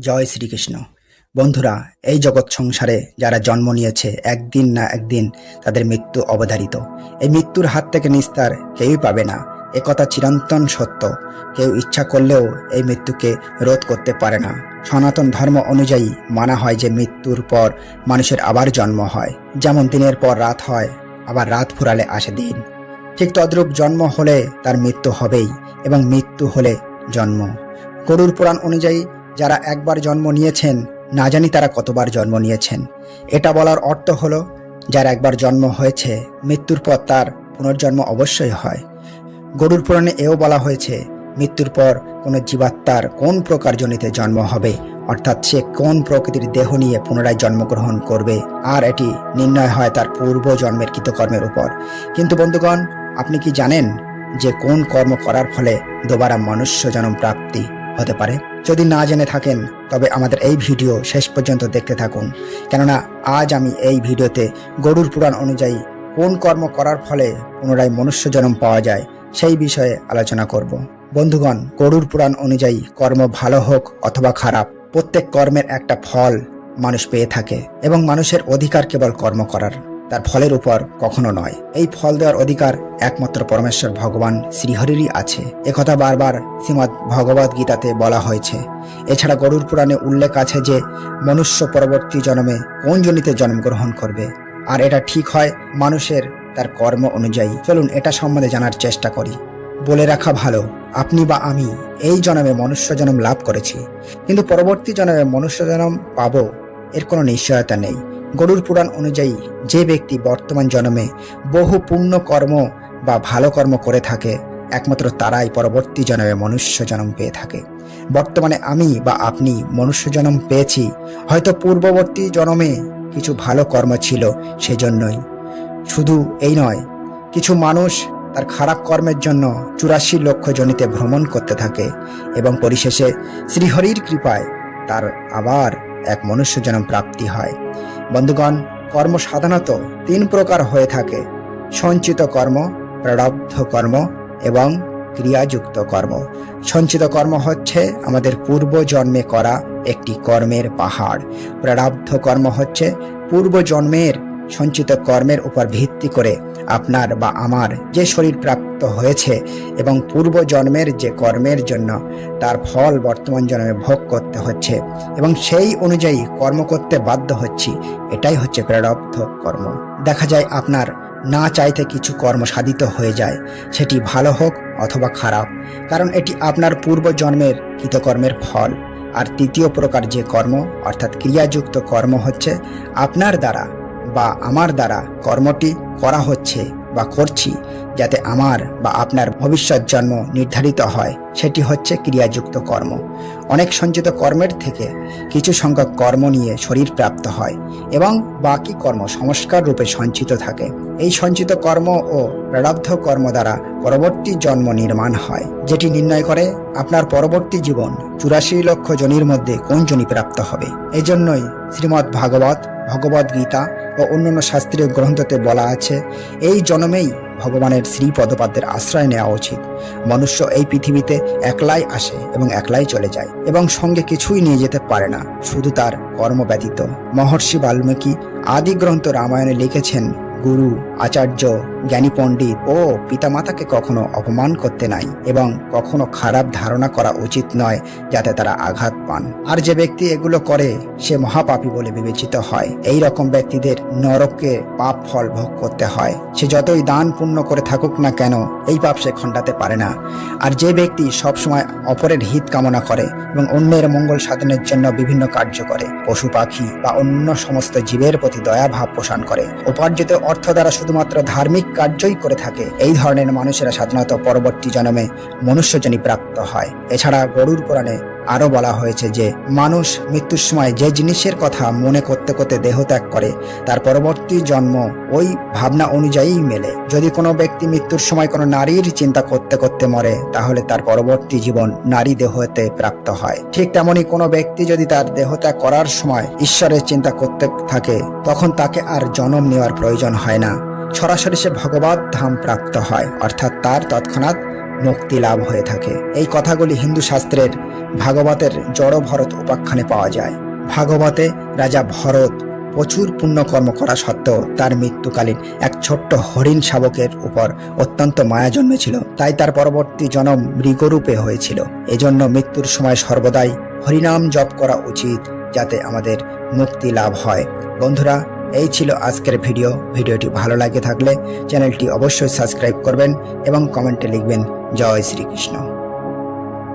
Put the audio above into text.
জয় শ্রীকৃষ্ণ। বন্ধুরা, এই জগৎ সংসারে যারা জন্ম নিয়েছে, একদিন না একদিন তাদের মৃত্যু অবধারিত। এই মৃত্যুর হাত থেকে নিস্তার কেউই পাবে না। একথা চিরন্তন সত্য। কেউ ইচ্ছা করলেও এই মৃত্যুকে রোধ করতে পারে না। সনাতন ধর্ম অনুযায়ী মানা হয় যে মৃত্যুর পর মানুষের আবার জন্ম হয়। যেমন দিনের পর রাত হয়, আবার রাত ফুরালে আসে দিন। ঠিক তদ্রূপ জন্ম হলে তার মৃত্যু হবেই এবং মৃত্যু হলে জন্ম। গরুর পুরাণ অনুযায়ী যারা একবার জন্ম নিয়েছেন, না জানি তারা কতবার জন্ম নিয়েছেন। এটা বলার অর্থ হলো, যার একবার জন্ম হয়েছে, মৃত্যুর পর তার পুনর্জন্ম অবশ্যই হয়। গরুর পুরাণে এও বলা হয়েছে, মৃত্যুর পর কোনো জীবাত্মার কোন প্রকার জনিতে জন্ম হবে, অর্থাৎ সে কোন প্রকৃতির দেহ নিয়ে পুনরায় জন্মগ্রহণ করবে, আর এটি নির্ণয় হয় তার পূর্ব জন্মের কৃতকর্মের উপর। কিন্তু বন্ধুগণ, আপনি কি জানেন যে কোন কর্ম করার ফলে দোবারা মনুষ্য জন্ম প্রাপ্তি হতে পারে? যদি না জেনে থাকেন, তবে আমাদের এই ভিডিও শেষ পর্যন্ত দেখতে থাকুন। কেননা, আজ আমি এই ভিডিওতে গরুর পুরাণ অনুযায়ী কোন কর্ম করার ফলে পুনরায় মনুষ্য জন্ম পাওয়া যায়, সেই বিষয়ে আলোচনা করব। বন্ধুগণ, গরুর পুরাণ অনুযায়ী কর্ম ভালো হোক অথবা খারাপ, প্রত্যেক কর্মের একটা ফল মানুষ পেয়ে থাকে এবং মানুষের অধিকার কেবল কর্ম করার। তার ফলের উপর কখনো নয়। এই ফল দেওয়ার অধিকার একমাত্র পরমেশ্বর ভগবান শ্রীহরিরই আছে। একথা বারবার শ্রীমৎ ভগবদ গীতাতে বলা হয়েছে। এছাড়া গরুর পুরাণে উল্লেখ আছে যে, মনুষ্য পরবর্তী জন্মে কোন জনিতে জন্মগ্রহণ করবে? আর এটা ঠিক হয় মানুষের তার কর্ম অনুযায়ী। চলুন এটা সম্বন্ধে জানার চেষ্টা করি। বলে রাখা ভালো, আপনি বা আমি এই জন্মে মনুষ্য জন্ম লাভ করেছি। কিন্তু পরবর্তী জন্মে মনুষ্য জন্ম পাবো, এর কোনো নিশ্চয়তা নেই। গরুর পুরাণ অনুযায়ী যে ব্যক্তি বর্তমান জন্মে বহু পুণ্য কর্ম বা ভালো কর্ম করে থাকে, একমাত্র তারাই পরবর্তী জন্মে মনুষ্য জন্ম পেয়ে থাকে। বর্তমানে আমি বা আপনি মনুষ্য জন্ম পেয়েছি, হয়তো পূর্ববর্তী জন্মে কিছু ভালো কর্ম ছিল সেজন্যই। শুধু এই নয়, কিছু মানুষ তার খারাপ কর্মের জন্য চুরাশি লক্ষ জনিতে ভ্রমণ করতে থাকে এবং পরিশেষে শ্রীহরির কৃপায় তার আবার এক মনুষ্য জন্ম প্রাপ্তি হয়। বন্ধুগণ, কর্ম সাধারণত তিন প্রকার হয়ে থাকে। সঞ্চিত কর্ম, প্রারব্ধ কর্ম এবং ক্রিয়াযুক্ত কর্ম। সঞ্চিত কর্ম হচ্ছে আমাদের পূর্ব জন্মে করা একটি কর্মের পাহাড়। প্রারব্ধ কর্ম হচ্ছে পূর্ব জন্মের সঞ্চিত কর্মের উপর ভিত্তি করে আপনার বা আমার যে শরীর প্রাপ্ত হয়েছে এবং পূর্ব জন্মের যে কর্মের জন্য তার ফল বর্তমান জন্মে ভোগ করতে হচ্ছে এবং সেই অনুযায়ী কর্ম করতে বাধ্য হচ্ছি, এটাই হচ্ছে প্রারব্ধ কর্ম। দেখা যায় আপনার না চাইতে কিছু কর্ম সাধিত হয়ে যায়, সেটি ভালো হোক অথবা খারাপ, কারণ এটি আপনার পূর্ব জন্মের কৃতকর্মের ফল। আর তৃতীয় প্রকার যে কর্ম, অর্থাৎ ক্রিয়াযুক্ত কর্ম হচ্ছে আপনার দ্বারা বা আমার দ্বারা কর্মটি করা হচ্ছে বা করছি যাতে আমার বা আপনার ভবিষ্যৎ জন্ম নির্ধারিত হয়, সেটি হচ্ছে ক্রিয়াযুক্ত কর্ম। অনেক সঞ্চিত কর্মের থেকে কিছু সংখ্যক কর্ম নিয়ে শরীর প্রাপ্ত হয় এবং বাকি কর্ম সংস্কার রূপে সঞ্চিত থাকে। এই সঞ্চিত কর্ম ও প্রারব্ধ কর্ম দ্বারা পরবর্তী জন্ম নির্মাণ হয়, যেটি নির্ণয় করে আপনার পরবর্তী জীবন চুরাশি লক্ষ জনির মধ্যে কোন জনি প্রাপ্ত হবে। এজন্যই শ্রীমৎ ভাগবত ভগবদ গীতা ও অন্যান্য শাস্ত্রীয় গ্রন্থতে বলা আছে, এই জন্মেই ভগবানের শ্রী পদপাদ্যের আশ্রয় নেওয়া উচিত। মনুষ্য এই পৃথিবীতে একলাই আসে এবং একলাই চলে যায় এবং সঙ্গে কিছুই নিয়ে যেতে পারে না, শুধু তার কর্ম ব্যতীত মহর্ষি বাল্মীকি আদি গ্রন্থ রামায়ণে লিখেছেন, গুরু আচার্য, জ্ঞানী পণ্ডিত ও পিতামাতাকে কখনো অপমান করতে নাই এবং কখনো খারাপ ধারণা করা উচিত নয় যাতে তারা আঘাত পান। আর যে ব্যক্তি এগুলো করে, সে মহাপাপী বলে বিবেচিত হয়। এই রকম ব্যক্তিদের নরককে পাপ ফল ভোগ করতে হয়। সে যতই দান পূর্ণ করে থাকুক না কেন, এই পাপ সে খণ্ডাতে পারে না। আর যে ব্যক্তি সবসময় অপরের হিত কামনা করে এবং অন্যের মঙ্গল সাধনের জন্য বিভিন্ন কার্য করে, পশু পাখি বা অন্য সমস্ত জীবের প্রতি দয়া ভাব পোষণ করে, উপার্জিত অর্থ দ্বারা শুধুমাত্র ধার্মিক কার্যই করে থাকে। এই ধরনের মানুষেরা সাধারণত পরবর্তী জন্মে মনুষ্যজনী প্রাপ্ত হয়। এছাড়া গরুর পুরাণে আরও বলা হয়েছে যে, মানুষ মৃত্যুর সময় যে জিনিসের কথা মনে করতে করতে দেহ ত্যাগ করে, তার পরবর্তী জন্ম ওই ভাবনা অনুযায়ীই মেলে। যদি কোনো ব্যক্তি মৃত্যুর সময় কোনো নারীর চিন্তা করতে করতে মরে, তাহলে তার পরবর্তী জীবন নারী দেহতে প্রাপ্ত হয়। ঠিক তেমনি কোনো ব্যক্তি যদি তার দেহ ত্যাগ করার সময় ঈশ্বরের চিন্তা করতে থাকে, তখন তাকে আর জন্ম নেওয়ার প্রয়োজন হয় না। সরাসরি সে ভগবত ধাম প্রাপ্ত হয়, অর্থাৎ তার তৎক্ষণাৎ মুক্তি লাভ হয়ে থাকে। এই কথাগুলি হিন্দু শাস্ত্রের ভাগবতের জড় ভরত উপাখ্যানে পাওয়া যায়। ভাগবতে রাজা ভরত প্রচুর পুণ্যকর্ম করা সত্ত্বেও তার মৃত্যুকালীন এক ছোট্ট হরিণ শাবকের উপর অত্যন্ত মায়া জন্মেছিল। তাই তার পরবর্তী জনম মৃগরূপে হয়েছিল। এজন্য মৃত্যুর সময় সর্বদাই হরিনাম জপ করা উচিত, যাতে আমাদের মুক্তি লাভ হয়। বন্ধুরা এই ছিল আজকের ভিডিও। ভিডিওটি ভালো লাগে থাকলে চ্যানেলটি অবশ্যই সাবস্ক্রাইব করবেন এবং কমেন্টে লিখবেন, জয় শ্রীকৃষ্ণ।